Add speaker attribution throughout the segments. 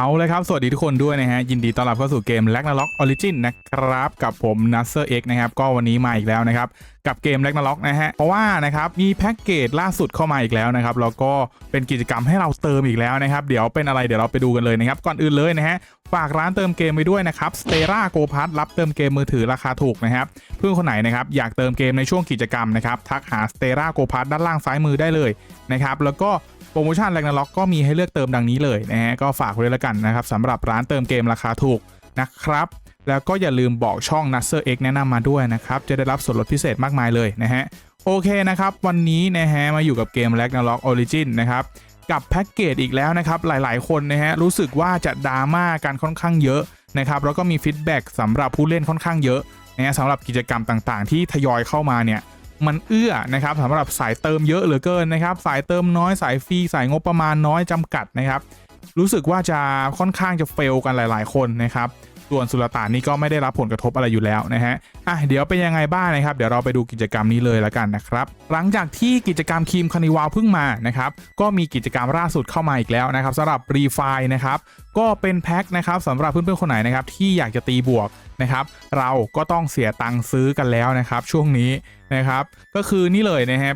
Speaker 1: เอาเลยครับ สวัสดีทุกคนด้วยนะฮะ ยินดีต้อนรับเข้าสู่เกม Ragnarok Origin นะครับ กับผม n a s s e r X นะครับ ก็วันนี้มาอีกแล้วนะครับ กับเกม Ragnarok นะฮะ เพราะว่านะครับมีแพ็กเกจล่าสุดเข้ามาอีกแล้วนะครับ แล้วก็เป็นกิจกรรมให้เราเติมอีกแล้วนะครับ เดี๋ยวเป็นอะไรเดี๋ยวเราไปดูกันเลยนะครับ ก่อนอื่นเลยนะฮะ ฝากร้านเติมเกมไปด้วยนะครับ Stera Go p a s รับเติมเกมมือถือราคาถูกนะครับ เพื่อนคนไหนนะครับอยากเติมเกมในช่วงกิจกรรมนะครับ ทักหา Stera Go p a s ด้านล่างซ้ายมือได้เลยนะครับ แล้วก็ โปรโมชั่นแรงนาล็อกก็มีให้เลือกเติมดังนี้เลยนะฮะก็ฝากไว้แล้วกันนะครับสำหรับร้านเติมเกมราคาถูกนะครับ แล้วก็อย่าลืมบอกช่อง n a s s e r X แนะนำมาด้วยนะครับ จะได้รับส่วนลดพิเศษมากมายเลยนะฮะโอเคนะครับ วันนี้นะฮะมาอยู่กับเกม Ragnarok Origin นะครับ กับแพ็กเกจอีกแล้วนะครับ หลายๆ คนนะฮะรู้สึกว่าจะดราม่ากันค่อนข้างเยอะนะครับแล้วก็มีฟีดแบ็กสำหรับผู้เล่นค่อนข้างเยอะนะฮะสำหรับกิจกรรมต่างๆ ที่ทยอยเข้ามาเนี่ย มันเอื้อนะครับสำหรับสายเติมเยอะเหลือเกินนะครับ สายเติมน้อยสายฟรีสายงบประมาณน้อยจำกัดนะครับ รู้สึกว่าจะค่อนข้างจะเฟลกันหลาย ๆ คนนะครับ ส่วนสุลต่านนี่ก็ไม่ได้รับผลกระทบอะไรอยู่แล้วนะฮะอะเดี๋ยวเป็นยังไงบ้างนะครับ เดี๋ยวเราไปดูกิจกรรมนี้เลยละกันนะครับ หลังจากที่กิจกรรมคีมคานิวาเพิ่งมานะครับก็มีกิจกรรมล่าสุดเข้ามาอีกแล้วนะครับสำหรับรีไฟนะครับก็เป็นแพ็คนะครับสำหรับเพื่อนๆคนไหนนะครับที่อยากจะตีบวกนะครับเราก็ต้องเสียตังค์ซื้อกันแล้วนะครับ ช่วงนี้นะครับ ก็คือนี่เลยนะครับ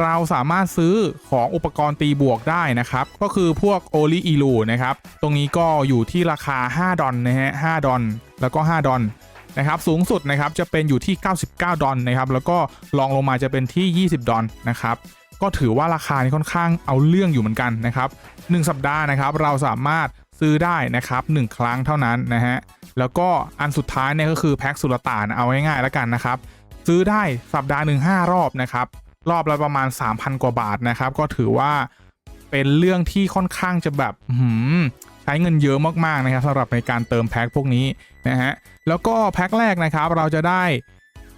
Speaker 1: เราสามารถซื้อของอุปกรณ์ตีบวกได้นะครับ ก็คือพวกโอลิอีลูนะครับ ตรงนี้ก็อยู่ที่ราคา 5 ดอลนะฮะ5ดอลแล้วก็ 5 ดอลนะครับ สูงสุดนะครับจะเป็นอยู่ที่ 99 ดอลนะครับ แล้วก็ลองลงมาจะเป็นที่ 20 ดอลนะครับ ก็ถือว่าราคานี้ค่อนข้างเอาเรื่องอยู่เหมือนกันนะครับ 1 สัปดาห์นะครับ เราสามารถซื้อได้นะครับ 1 ครั้งเท่านั้นนะฮะ แล้วก็อันสุดท้ายเนี่ยก็คือแพ็คสุลต่านเอาง่ายๆแล้วกันนะครับ ซื้อได้สัปดาห์หนึ่ง5รอบนะครับ รอบละประมาณ 3,000 กว่าบาทนะครับ ก็ถือว่าเป็นเรื่องที่ค่อนข้างจะแบบหืมใช้เงินเยอะมากๆนะครับสำหรับในการเติมแพ็คพวกนี้นะฮะแล้วก็แพ็คแรกนะครับเราจะได้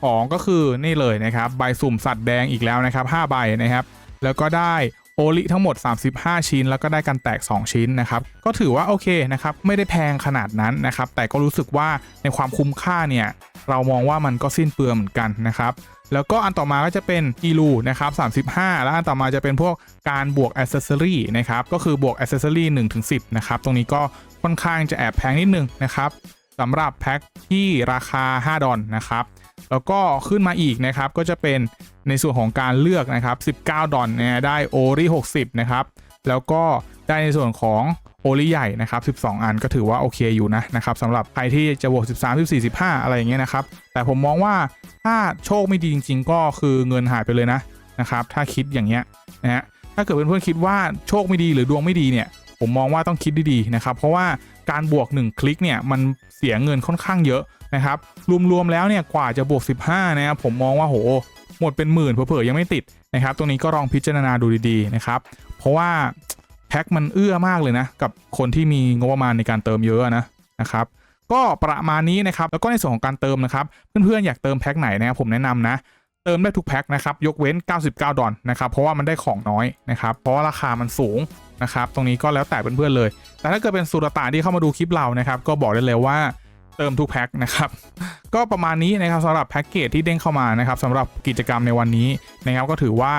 Speaker 1: ของก็คือนี่เลยนะครับใบสุ่มสัตว์แดงอีกแล้วนะครับ5ใบนะครับ แล้วก็ได้ โอลิทั้งหมด 35 ชิ้น แล้วก็ได้กันแตก 2 ชิ้นนะครับ ก็ถือว่าโอเคนะครับ ไม่ได้แพงขนาดนั้นนะครับ แต่ก็รู้สึกว่าในความคุ้มค่าเนี่ย เรามองว่ามันก็สิ้นเปลืองเหมือนกันนะครับแล้วก็อันต่อมาก็จะเป็นอีลูนะครับ35 แล้วอันต่อมาจะเป็นพวกการบวกอ c เซ s ซอรี่นะครับ ก็คือบวกอ c เซ s ซอรี่1ถึง10 นะครับ ตรงนี้ก็ค่อนข้างจะแอบแพงนิดนึงนะครับสำหรับแพ็คที่ราคา 5 ดอลนะครับ แล้วก็ขึ้นมาอีกนะครับก็จะเป็นในส่วนของการเลือกนะครับ 19 ดอลนะได้โอริ60 นะครับ แล้วก็ได้ในส่วนของโอริใหญ่นะครับ 12 อันก็ถือว่าโอเคอยู่นะนะครับสำหรับใครที่จะบวก 13 14 15 อะไรอย่างเงี้ยนะครับ แต่ผมมองว่าถ้าโชคไม่ดีจริง ๆ ก็คือเงินหายไปเลยนะนะครับ ถ้าคิดอย่างเงี้ยนะฮะถ้าเกิดเพื่อนๆคิดว่าโชคไม่ดีหรือดวงไม่ดีเนี่ย ผมมองว่าต้องคิดดีๆนะครับ เพราะว่าการบวก 1 คลิกเนี่ยมันเสียเงินค่อนข้างเยอะ นะครับรวมๆแล้วเนี่ยกว่าจะบวก 15นะครับผมมองว่าโหหมดเป็นหมื่นเผลอๆยังไม่ติดนะครับตรงนี้ก็ลองพิจารณาดูดีๆนะครับเพราะว่าแพ็คมันเอื้อมากเลยนะกับคนที่มีงบประมาณในการเติมเยอะนะนะครับก็ประมาณนี้นะครับแล้วก็ในส่วนของการเติมนะครับเพื่อนๆอยากเติมแพ็คไหนนะครับผมแนะนำนะเติมได้ทุกแพ็คนะครับยกเว้น 99 ดอลนะครับเพราะว่ามันได้ของน้อยนะครับเพราะว่าราคามันสูงนะครับตรงนี้ก็แล้วแต่เพื่อนๆเลย แต่ถ้าเกิดเป็นสุรต่านที่เข้ามาดูคลิปเรานะครับก็บอกได้เลยว่า เติมทุกแพ็คนะครับ ก็ประมาณนี้นะครับสำหรับแพ็กเกจที่เด้งเข้ามานะครับสำหรับกิจกรรมในวันนี้นะครับก็ถือว่า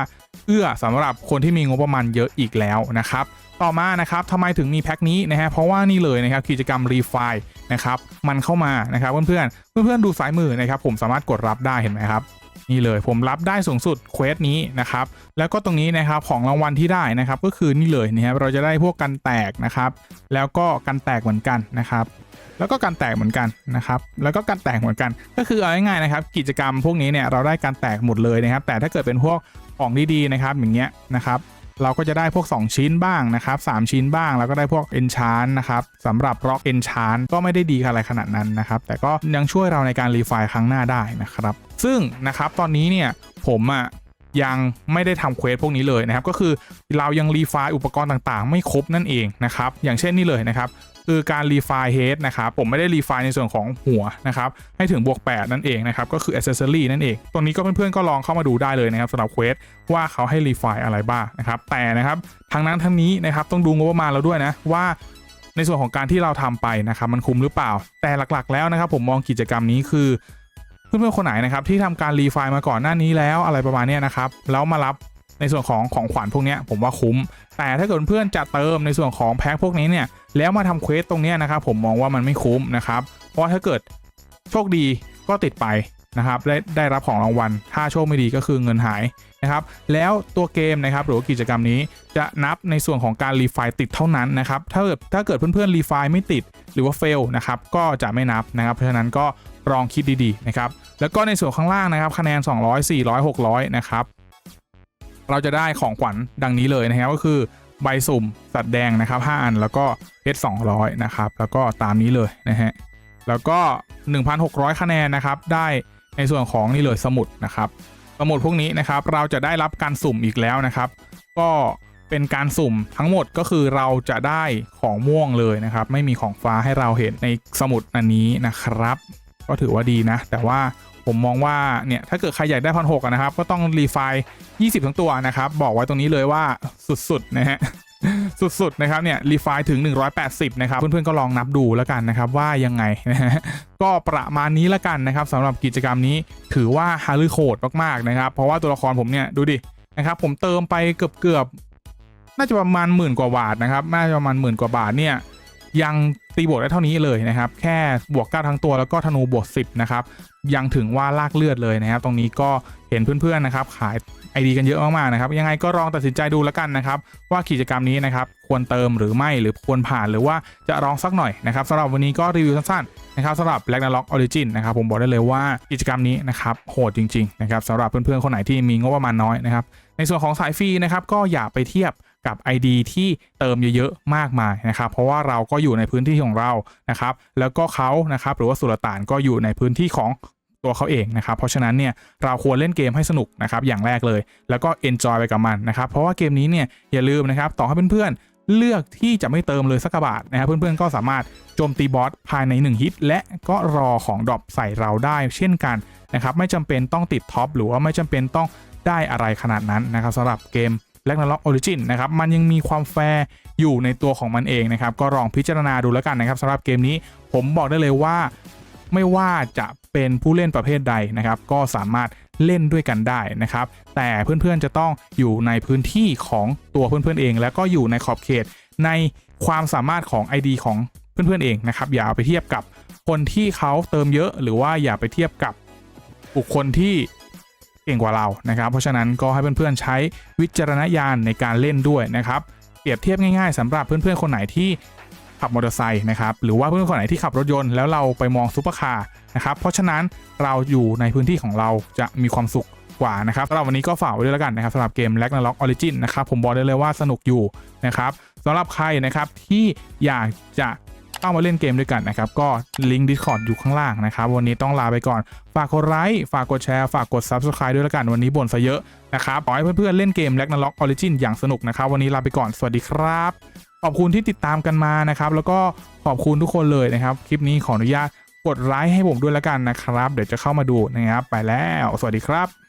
Speaker 1: เอื้อสำหรับคนที่มีงบประมาณเยอะอีกแล้วนะครับ ต่อมานะครับทำไมถึงมีแพ็คนี้นะฮะเพราะว่านี่เลยนะครับกิจกรรมรีไฟนะครับมันเข้ามานะครับเพื่อนๆเพื่อนๆดูซ้ายมือนะครับผมสามารถกดรับได้เห็นไหมครับ นี่เลยผมรับได้สูงสุดเควสนี้นะครับแล้วก็ตรงนี้นะครับของรางวัลที่ได้นะครับก็คือนี่เลยนะครับเราจะได้พวกกันแตกนะครับ แล้วก็กันแตกเหมือนกันนะครับแล้วก็การแตกเหมือนกันนะครับ แล้วก็การแตกเหมือนกัน ก็คือเอาง่ายๆนะครับ กิจกรรมพวกนี้เนี่ยเราได้การแตกหมดเลยนะครับ แต่ถ้าเกิดเป็นพวกของดีๆนะครับอย่างเงี้ยนะครับ เราก็จะได้พวก 2 ชิ้นบ้างนะครับ3ชิ้นบ้างแล้วก็ได้พวก Enchant นะครับสำหรับ Rock Enchant ก็ไม่ได้ดีอะไรขนาดนั้นนะครับ แต่ก็ยังช่วยเราในการรีไฟล์ครั้งหน้าได้นะครับ ซึ่งนะครับตอนนี้เนี่ยผมอะ ยังไม่ได้ทำเควสพวกนี้เลยนะครับ ก็คือเรายังรีไฟล์อุปกรณ์ต่างๆ ไม่ครบนั่นเองนะครับ อย่างเช่นนี่เลยนะครับคือการรีไฟล์เฮดนะครับผมไม่ได้รีไฟล์ในส่วนของหัวนะครับให้ถึงบวก 8 นั่นเองนะครับก็คือ accessory นั่นเอง ตรงนี้ก็เพื่อนๆก็ลองเข้ามาดูได้เลยนะครับสำหรับเควสว่าเขาให้รีไฟล์อะไรบ้างนะครับแต่นะครับทางนั้นทั้งนี้นะครับต้องดูงบประมาณเราด้วยนะว่าในส่วนของการที่เราทำไปนะครับมันคุ้มหรือเปล่า แต่หลักๆแล้วนะครับผมมองกิจกรรมนี้คือ เพื่อนๆคนไหนนะครับที่ทำการรีไฟล์มาก่อนหน้านี้แล้วอะไรประมาณนี้นะครับแล้วมารับในส่วนของของขวัญพวกนี้ผมว่าคุ้ม แต่ถ้าเกิดเพื่อนจะเติมในส่วนของแพ็คพวกนี้เนี่ยแล้วมาทำเควสตรงนี้นะครับผมมองว่ามันไม่คุ้มนะครับ เพราะถ้าเกิดโชคดีก็ติดไปนะครับได้ได้รับของรางวัล ถ้าโชคไม่ดีก็คือเงินหายนะครับ แล้วตัวเกมนะครับหรือกิจกรรมนี้จะนับในส่วนของการรีไฟล์ติดเท่านั้นนะครับ ถ้าเกิดถ้าเกิดเพื่อนๆรีไฟล์ไม่ติดหรือว่าเฟลนะครับก็จะไม่นับนะครับ เพราะฉะนั้นก็ ลองคิดดีๆนะครับแล้วก็ในส่วนข้างล่างนะครับคะแนน 200 400 600นะครับเราจะได้ของขวัญดังนี้เลยนะครับก็คือใบสุ่มสัตว์แดงนะครับ 5 อันแล้วก็เพชร200 นะครับ แล้วก็ตามนี้เลยนะฮะแล้วก็ 1,600 คะแนนนะครับ ได้ในส่วนของนี่เลยสมุดนะครับ สมุดพวกนี้นะครับ เราจะได้รับการสุ่มอีกแล้วนะครับ ก็เป็นการสุ่มทั้งหมดก็คือเราจะได้ของม่วงเลยนะครับ ไม่มีของฟ้าให้เราเห็นในสมุดอันนี้นะครับ ก็ถือว่าดีนะ แต่ว่าผมมองว่าเนี่ยถ้าเกิดใครอยากได้พันหกนะครับ ก็ต้องรีไฟล์20 ทั้งตัวนะครับ บอกไว้ตรงนี้เลยว่าสุดๆนะฮะสุดๆนะครับเนี่ยรีไฟล์ถึง 180 นะครับ เพื่อนๆก็ลองนับดูแล้วกันนะครับ ว่ายังไงนะฮะก็ประมาณนี้แล้วกันนะครับสำหรับกิจกรรมนี้ถือว่าฮาร์ดโคดมากๆนะครับ เพราะว่าตัวละครผมเนี่ยดูดินะครับ ผมเติมไปเกือบๆน่าจะประมาณหมื่นกว่าบาทนะครับน่าจะประมาณหมื่นกว่าบาทเนี่ยยัง ตีบวกได้เท่านี้เลยนะครับ แค่บวก 9 ทั้งตัวแล้วก็ธนูบวก 10 นะครับ ยังถึงว่าลากเลือดเลยนะครับ ตรงนี้ก็เห็นเพื่อนๆนะครับ ขายไอดีกันเยอะมากๆนะครับ ยังไงก็ลองตัดสินใจดูแล้วกันนะครับ ว่ากิจกรรมนี้นะครับ ควรเติมหรือไม่หรือควรผ่านหรือว่าจะลองสักหน่อยนะครับสำหรับวันนี้ก็รีวิวสั้นๆนะครับสำหรับ Black n a r o k Origin นะครับผมบอกได้เลยว่ากิจกรรมนี้นะครับโหดจริงๆนะครับสำหรับเพื่อนๆคนไหนที่มีงบประมาณน้อยนะครับ ในส่วนของสายฟรีนะครับก็อย่าไปเทียบกับ ID ที่เติมเยอะๆ มากมายนะครับ เพราะว่าเราก็อยู่ในพื้นที่ของเรานะครับ แล้วก็เขานะครับ หรือว่าสุลต่านก็อยู่ในพื้นที่ของตัวเขาเองนะครับ เพราะฉะนั้นเนี่ยเราควรเล่นเกมให้สนุกนะครับ อย่างแรกเลย แล้วก็ enjoy ไปกับมันนะครับ เพราะว่าเกมนี้เนี่ยอย่าลืมนะครับ ต่อให้เพื่อนๆเลือกที่จะไม่เติมเลยสักบาทนะครับ เพื่อนๆก็สามารถโจมตีบอสภายใน 1 ฮิต และก็รอของดรอปใส่เราได้ เช่นกันนะครับ ไม่จำเป็นต้องติดท็อปหรือว่าไม่จำเป็นต้อง ได้อะไรขนาดนั้นนะครับสำหรับเกมแลกนาล็อกออริจินนะครับมันยังมีความแฟร์อยู่ในตัวของมันเองนะครับก็ลองพิจารณาดูแล้วกันนะครับสำหรับเกมนี้ผมบอกได้เลยว่าไม่ว่าจะเป็นผู้เล่นประเภทใดนะครับ ก็สามารถเล่นด้วยกันได้นะครับ แต่เพื่อนๆจะต้องอยู่ในพื้นที่ของตัวเพื่อนๆเอง แล้วก็อยู่ในขอบเขตในความสามารถของ ID ของเพื่อนๆเองนะครับ อย่าเอาไปเทียบกับคนที่เขาเติมเยอะ หรือว่าอย่าไปเทียบกับบุคคลที่ เก่งกว่าเรานะครับ เพราะฉะนั้นก็ให้เพื่อนๆใช้วิจารณญาณในการเล่นด้วยนะครับ เปรียบเทียบง่ายๆสำหรับเพื่อนๆคนไหนที่ขับมอเตอร์ไซค์นะครับหรือว่าเพื่อนคนไหนที่ขับรถยนต์แล้วเราไปมองซุปเปอร์คาร์นะครับเพราะฉะนั้นเราอยู่ในพื้นที่ของเราจะมีความสุขกว่านะครับสำหรับวันนี้ก็ฝากไว้ด้วยแล้วกันนะครับสำหรับเกม l a g n a r o k Origin นะครับผมบอกได้เลยว่าสนุกอยู่นะครับสำหรับใครนะครับที่อยากจะ เข้ามาเล่นเกมด้วยกันนะครับ ก็ลิงก์ Discord อยู่ข้างล่างนะครับ วันนี้ต้องลาไปก่อน ฝากกดไลค์ฝากกดแชร์ฝากกด Subscribe ด้วยล้วกันวันนี้บ่นซะเยอะนะครับขอให้เพื่อนๆเล่นเกม l a g n a r o k Origin อย่างสนุกนะครับ วันนี้ลาไปก่อนสวัสดีครับ ขอบคุณที่ติดตามกันมานะครับ แล้วก็ขอบคุณทุกคนเลยนะครับคลิปนี้ขออนุญาตกดไลค์ให้ผมด้วยล้วกันนะครับ เดี๋ยวจะเข้ามาดูนะครับ ไปแล้ว สวัสดีครับ